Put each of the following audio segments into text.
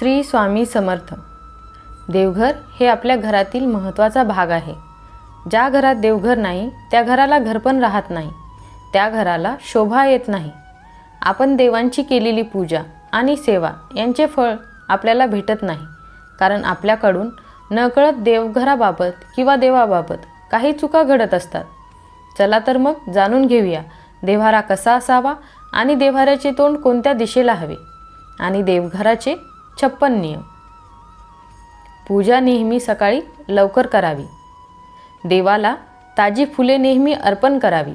श्री स्वामी समर्थ. देवघर हे आपल्या घरातील महत्त्वाचा भाग आहे. ज्या घरात देवघर नाही त्या घराला घरपण राहत नाही. त्या घराला शोभा येत नाही. आपण देवांची केलेली पूजा आणि सेवा यांचे फळ आपल्याला भेटत नाही. कारण आपल्याकडून नकळत देवघराबाबत किंवा देवाबाबत काही चुका घडत असतात. चला तर मग जाणून घेऊया देव्हारा कसा असावा आणि देव्हाऱ्याचे तोंड कोणत्या दिशेला हवे आणि देवघराचे छप्पन नियम. पूजा नेहमी सकाळी लवकर करावी. देवाला ताजी फुले नेहमी अर्पण करावी.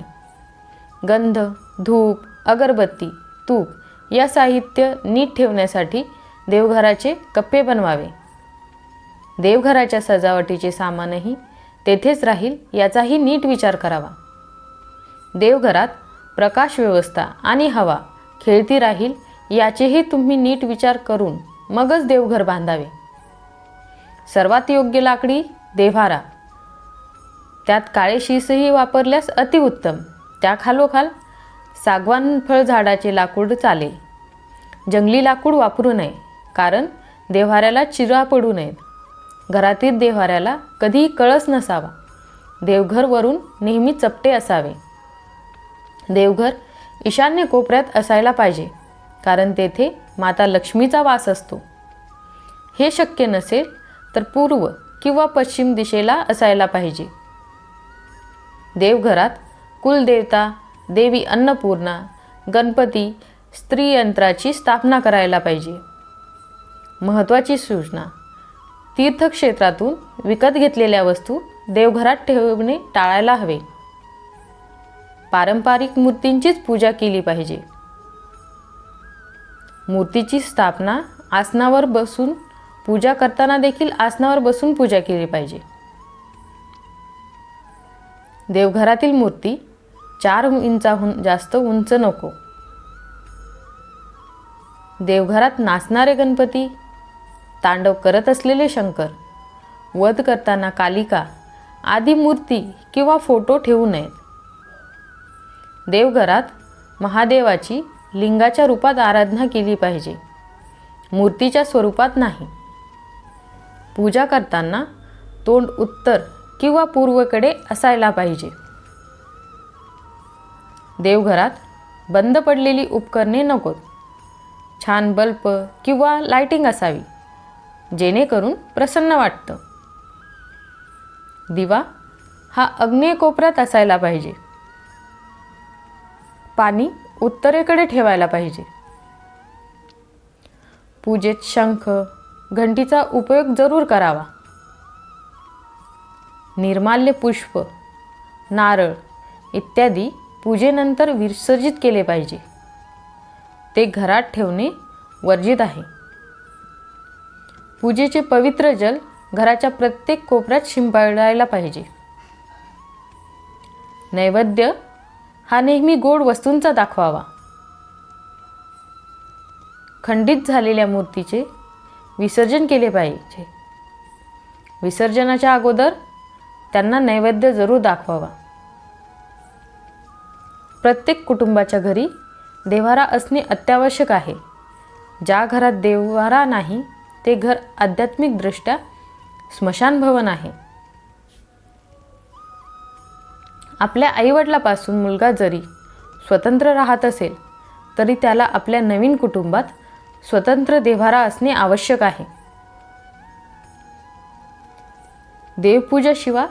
गंध धूप अगरबत्ती तूप या साहित्य नीट ठेवण्यासाठी देवघराचे कप्पे बनवावे. देवघराच्या सजावटीचे सामानही तेथेच राहील याचाही नीट विचार करावा. देवघरात प्रकाश व्यवस्था आणि हवा खेळती राहील याचेही तुम्ही नीट विचार करून मगच देवघर बांधावे. सर्वात योग्य लाकडी देव्हारा. त्यात काळे शीसही वापरल्यास अतिउत्तम त्या खालोखाल सागवान फळ झाडाचे लाकूड चालेल जंगली लाकूड वापरू नये कारण देव्हाऱ्याला चिरा पडू नयेत. घरातील देव्हाऱ्याला कधीही कळस नसावा. देवघरवरून नेहमी चपटे असावे. देवघर ईशान्य कोपऱ्यात असायला पाहिजे कारण तेथे माता लक्ष्मीचा वास असतो. हे शक्य नसेल तर पूर्व किंवा पश्चिम दिशेला असायला पाहिजे. देवघरात कुलदेवता देवी अन्नपूर्णा गणपती स्त्रीयंत्राची स्थापना करायला पाहिजे. महत्त्वाची सूचना तीर्थक्षेत्रातून विकत घेतलेल्या वस्तू देवघरात ठेवणे टाळायला हवे. पारंपरिक मूर्तींचीच पूजा केली पाहिजे. मूर्तीची स्थापना आसनावर बसून पूजा करताना देखील आसनावर बसून पूजा केली पाहिजे. देवघरातील मूर्ती चार इंचाहून जास्त उंच नको. देवघरात नाचणारे गणपती तांडव करत असलेले शंकर वध करताना कालिका आदी मूर्ती किंवा फोटो ठेवू नयेत. देवघरात महादेवाची लिंगाच्या रूपात आराधना केली पाहिजे. मूर्तीच्या स्वरूपात नाही. पूजा करताना तोंड उत्तर किंवा पूर्वेकडे असायला पाहिजे. देवघरात बंद पडलेली उपकरणे नकोत. छान बल्ब किंवा लाइटिंग असावी जेणेकरून प्रसन्न वाटतं. दिवा हा अग्नेय कोपऱ्यात असायला पाहिजे. पाणी उत्तरेकडे ठेवायला पाहिजे. पूजेत शंख घंटीचा उपयोग जरूर करावा. निर्माल्य पुष्प नारळ इत्यादी पूजेनंतर विसर्जित केले पाहिजे. ते घरात ठेवणे वर्जित आहे. पूजेचे पवित्र जल घराच्या प्रत्येक कोपऱ्यात शिंपडायला पाहिजे. नैवेद्य हा नेहमी गोड वस्तूंचा दाखवावा. खंडित झालेल्या मूर्तीचे विसर्जन केले पाहिजे. विसर्जनाच्या अगोदर त्यांना नैवेद्य जरूर दाखवावा. प्रत्येक कुटुंबाच्या घरी देव्हारा असणे अत्यावश्यक आहे. ज्या घरात देवारा नाही ते घर आध्यात्मिकदृष्ट्या स्मशानभवन आहे. आपल्या आईवडिलापासून मुलगा जरी स्वतंत्र राहत असेल तरी त्याला आपल्या नवीन कुटुंबात स्वतंत्र देव्हारा असणे आवश्यक आहे. देवपूजाशिवाय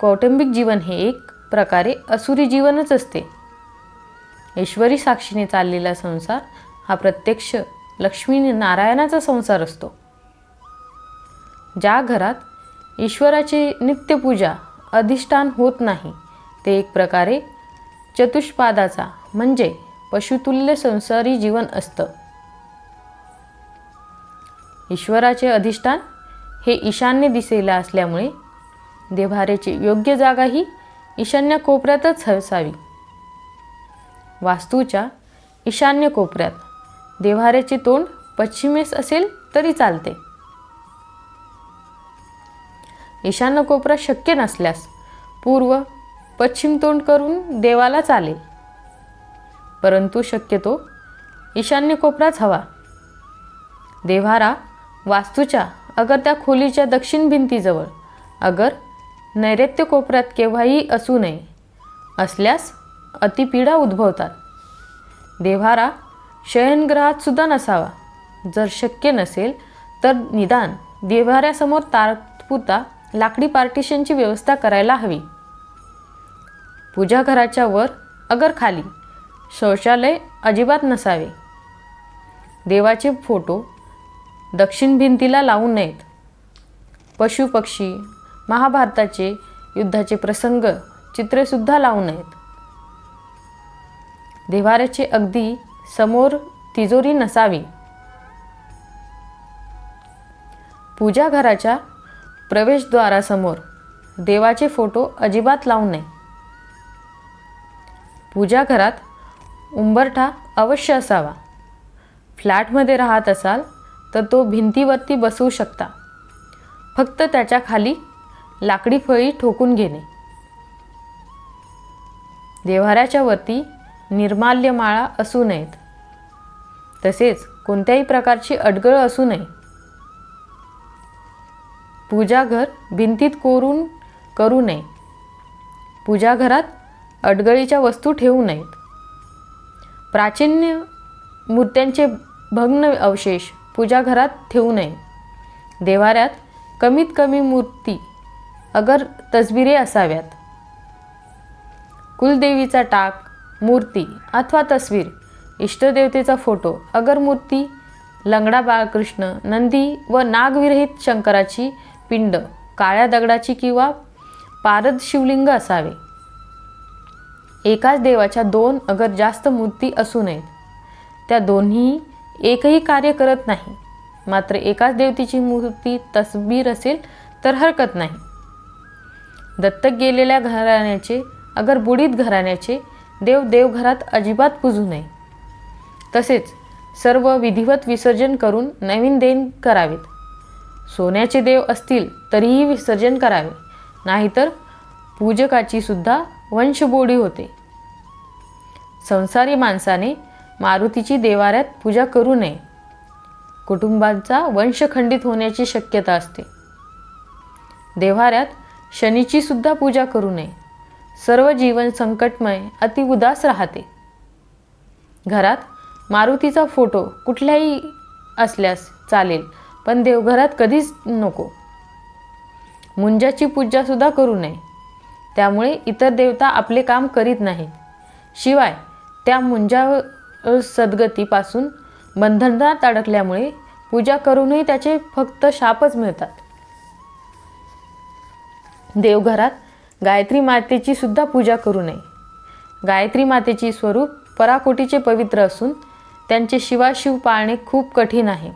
कौटुंबिक जीवन हे एक प्रकारे असुरी जीवनच असते. ईश्वरी साक्षीने चाललेला संसार हा प्रत्यक्ष लक्ष्मी नारायणाचा संसार असतो. ज्या घरात ईश्वराची नित्यपूजा अधिष्ठान होत नाही ते एक प्रकारे चतुष्पादाचा म्हणजे पशुतुल्य संसारी जीवन असतं. ईश्वराचे अधिष्ठान हे ईशान्य दिशेला असल्यामुळे देव्हाऱ्याची योग्य जागाही ईशान्य कोपऱ्यातच असावी. वास्तूच्या ईशान्य कोपऱ्यात देव्हाऱ्याचे तोंड पश्चिमेस असेल तरी चालते. ईशान्य कोपरा शक्य नसल्यास पूर्व पश्चिम तोंड करून देवाला चालेल परंतु शक्यतो ईशान्य कोपराच हवा. देव्हारा वास्तूच्या अगर त्या खोलीच्या दक्षिण भिंतीजवळ. अगर नैऋत्य कोपऱ्यात केव्हाही असू नये असल्यास अतिपीडा उद्भवतात. देव्हारा शयनग्रहात सुद्धा नसावा. जर शक्य नसेल तर निदान देव्हाऱ्यासमोर तात्पुरता लाकडी पार्टिशनची व्यवस्था करायला हवी. पूजाघराच्या वर अगर खाली. शौचालय अजिबात नसावे. देवाचे फोटो दक्षिण भिंतीला लावू नयेत. पशुपक्षी महाभारताचे युद्धाचे प्रसंग चित्रेसुद्धा लावू नयेत. देवाऱ्याचे अगदी समोर तिजोरी नसावी. पूजाघराच्या प्रवेशद्वारासमोर देवाचे फोटो अजिबात लावू नये. पूजाघरात उंबरठा अवश्य असावा. फ्लॅटमध्ये राहत असाल तर तो भिंतीवरती बसवू शकता. फक्त त्याच्याखाली लाकडी फळी ठोकून घेणे. देव्हाऱ्याच्या वरती निर्माल्य माळा असू नयेत. तसेच कोणत्याही प्रकारची अडगळ असू नये. पूजाघर भिंतीत कोरून करू नये. पूजाघरात अडगळीच्या वस्तू ठेवू नयेत. प्राचीन मूर्त्यांचे भग्न अवशेष पूजाघरात ठेवू नये. देवाऱ्यात कमीत कमी मूर्ती अगर तसबिरे असाव्यात. कुलदेवीचा टाक मूर्ती अथवा तस्वीर इष्टदेवतेचा फोटो अगर मूर्ती लंगडा बाळकृष्ण नंदी व नागविरहित शंकराची पिंड काळ्या दगडाची किंवा पारद शिवलिंग असावे. एकाच देवाच्या दोन अगर जास्त मूर्ती असू नयेत त्या दोन्ही एकही कार्य करत नाही. मात्र एकाच देवतेची मूर्ती तसबीर असेल तर हरकत नाही. दत्तक गेलेल्या घराण्याचे अगर बुडीत घराण्याचे देव देवघरात अजिबात पूजू नये. तसेच सर्व विधिवत विसर्जन करून नवीन देण करावेत. सोन्याचे देव असतील तरीही विसर्जन करावे. नाहीतर पूजकाची सुद्धा वंशबोडी होते. संसारी माणसाने मारुतीची देवाऱ्यात पूजा करू नये. कुटुंबांचा वंश खंडित होण्याची शक्यता असते. देव्हाऱ्यात शनीची सुद्धा पूजा करू नये. सर्व जीवन संकटमय अति उदास राहते. घरात मारुतीचा फोटो कुठल्याही असल्यास चालेल पण देवघरात कधीच नको. मुंजाची पूजासुद्धा करू नये. त्यामुळे इतर देवता आपले काम करीत नाहीत. शिवाय त्या मुंजा सद्गतीपासून बंधनात अडकल्यामुळे पूजा करूनही त्याचे फक्त शापच मिळतात. देवघरात गायत्री मातेची सुद्धा पूजा करू नये. गायत्री मातेची स्वरूप पराकोटीचे पवित्र असून त्यांचे शिवाशिव पाळणे खूप कठीण आहे.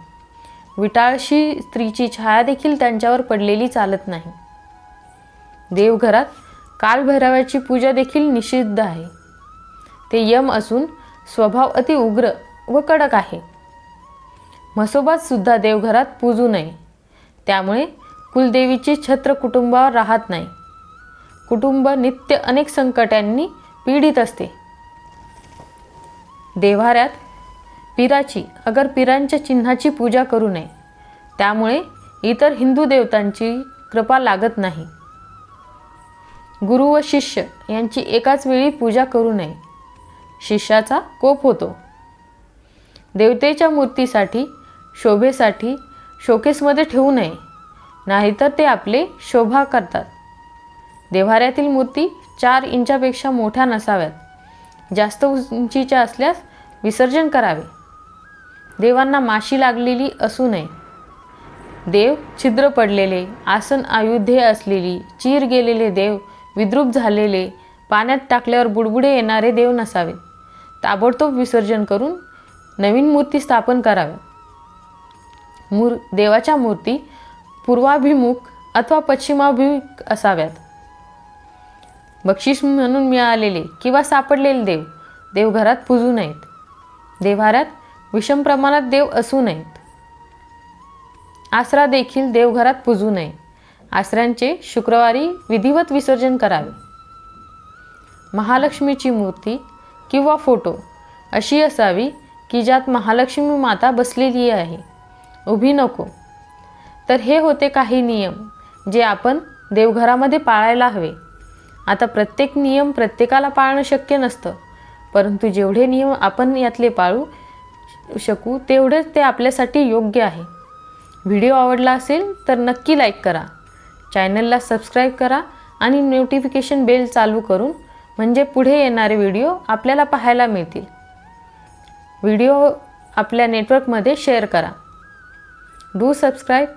विटाळशी स्त्रीची छाया देखील त्यांच्यावर पडलेली चालत नाही. देवघरात कालभैरवाची पूजा देखील निषिद्ध आहे. ते यम असून स्वभाव अति उग्र व कडक आहे. म्हसोबात सुद्धा देवघरात पूजू नये. त्यामुळे कुलदेवीचे छत्र कुटुंबावर राहत नाही. कुटुंब नित्य अनेक संकटांनी पीडित असते. देव्हाऱ्यात पिराची अगर पिरांच्या चिन्हाची पूजा करू नये. त्यामुळे इतर हिंदू देवतांची कृपा लागत नाही. गुरु व शिष्य यांची एकाच वेळी पूजा करू नये. शिष्याचा कोप होतो. देवतेच्या मूर्तीसाठी शोभेसाठी शोकेसमध्ये ठेवू नये नाहीतर ते आपले शोभा करतात. देव्हाऱ्यातील मूर्ती चार इंचापेक्षा मोठ्या नसाव्यात. जास्त उंचीच्या असल्यास विसर्जन करावे. देवांना माशी लागलेली असू नये. देव छिद्र पडलेले आसन आयुधे असलेली चीर गेलेले देव विद्रूप झालेले पाण्यात टाकल्यावर बुडबुडे येणारे देव नसावेत ताबडतोब विसर्जन करून नवीन मूर्ती स्थापन कराव्या मूर देवाच्या मूर्ती पूर्वाभिमुख अथवा पश्चिमाभिमुख असाव्यात. बक्षीस म्हणून मिळालेले किंवा सापडलेले देव देवघरात पूजू नयेत. देव्हाऱ्यात विषम प्रमाणात देव असू नयेत. आसरा देखील देवघरात पूजू नये. आसऱ्यांचे शुक्रवारी विधिवत विसर्जन करावे. महालक्ष्मीची मूर्ती किंवा फोटो अशी असावी की ज्यात महालक्ष्मी माता बसलेली आहे. उभी नको. तर हे होते काही नियम जे आपण देवघरामध्ये पाळायला हवे. आता प्रत्येक नियम प्रत्येकाला पाळणं शक्य नसतं परंतु जेवढे नियम आपण यातले पाळू शकू तेवढेच ते आपल्यासाठी योग्य आहे. व्हिडिओ आवडला असेल तर नक्की लाईक करा. चॅनलला सबस्क्राईब करा आणि नोटिफिकेशन बेल चालू करून म्हणजे पुढे येणारे व्हिडिओ आपल्याला पाहायला मिळतील. व्हिडिओ आपल्या नेटवर्कमध्ये शेअर करा. Do subscribe.